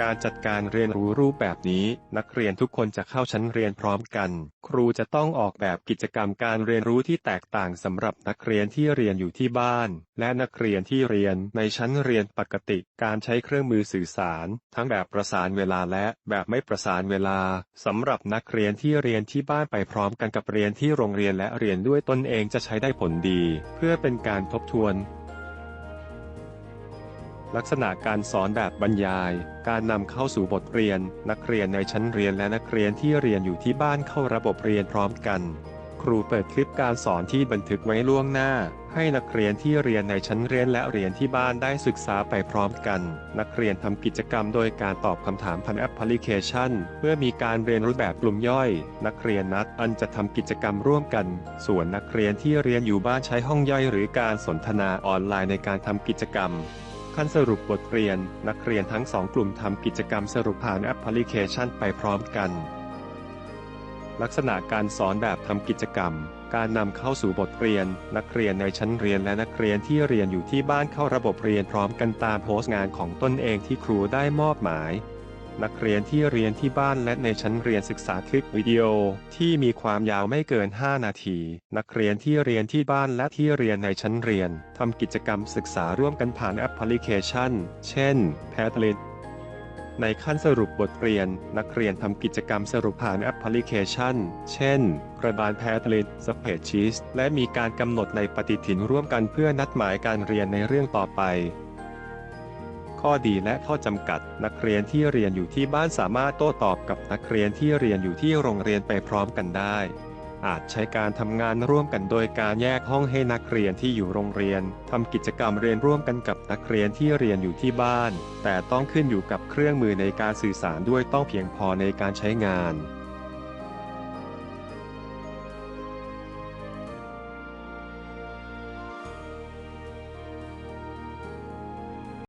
การจัดการเรียนรู้รูปแบบนี้ นักเรียนทุกคนจะเข้าชั้นเรียนพร้อมกัน ครูจะต้องออกแบบกิจกรรมการเรียนรู้ที่แตกต่างสำหรับนักเรียนที่เรียนอยู่ที่บ้าน และนักเรียนที่เรียนในชั้นเรียนปกติ การใช้เครื่องมือสื่อสาร ทั้งแบบประสานเวลาและแบบไม่ประสานเวลาสำหรับนักเรียนที่เรียนที่บ้านไปพร้อมกันกับเรียนที่โรงเรียนและเรียนด้วยตนเองจะใช้ได้ผลดี เพื่อเป็นการทบทวน ลักษณะการสอนแบบบรรยาย การนำเข้าสู่บทเรียน นักเรียนในชั้นเรียนและนักเรียนที่เรียนอยู่ที่บ้านเข้าระบบเรียนพร้อมกัน ครูเปิดคลิปการสอนที่บันทึกไว้ล่วงหน้า ให้นักเรียนที่เรียนในชั้นเรียนและเรียนที่บ้านได้ศึกษาไปพร้อมกัน นักเรียนทำกิจกรรมโดยการตอบคำถามผ่านแอปพลิเคชันเพื่อมีการเรียนรู้แบบกลุ่มย่อย นักเรียนนัดอันจะทำกิจกรรมร่วมกัน ส่วนนักเรียนที่เรียนอยู่บ้านใช้ห้องย่อยหรือการสนทนาออนไลน์ในการทำกิจกรรม ขั้นสรุปบทเรียน นักเรียนทั้งสองกลุ่มทำกิจกรรมสรุปผ่านแอปพลิเคชันไปพร้อมกัน ลักษณะการสอนแบบทำกิจกรรม การนำเข้าสู่บทเรียน นักเรียนในชั้นเรียนและนักเรียนที่เรียนอยู่ที่บ้านเข้าระบบเรียนพร้อมกันตามโพสต์งานของตนเองที่ครูได้มอบหมาย นักเรียนที่เรียนที่บ้านและในชั้นเรียนศึกษาคลิปวิดีโอ ที่มีความยาวไม่เกิน 5 นาที นักเรียนที่เรียนที่บ้านและที่เรียนในชั้นเรียนทำกิจกรรมศึกษาร่วมกันผ่านแอปพลิเคชัน เช่น Padlet ในขั้นสรุปบทเรียน นักเรียนทำกิจกรรมสรุปผ่านแอปพลิเคชัน เช่น กระดานแพทลิตสเปซชีสและมีการกำหนดในปฏิทินร่วมกันเพื่อนัดหมายการเรียนในเรื่องต่อไป ข้อดีและข้อจำกัด นักเรียนที่เรียนอยู่ที่บ้านสามารถโต้ตอบกับนักเรียนที่เรียนอยู่ที่โรงเรียนไปพร้อมกันได้ อาจใช้การทำงานร่วมกันโดยการแยกห้องให้นักเรียนที่อยู่โรงเรียนทำกิจกรรมเรียนร่วมกันกับนักเรียนที่เรียนอยู่ที่บ้าน แต่ต้องขึ้นอยู่กับเครื่องมือในการสื่อสารด้วยต้องเพียงพอในการใช้งาน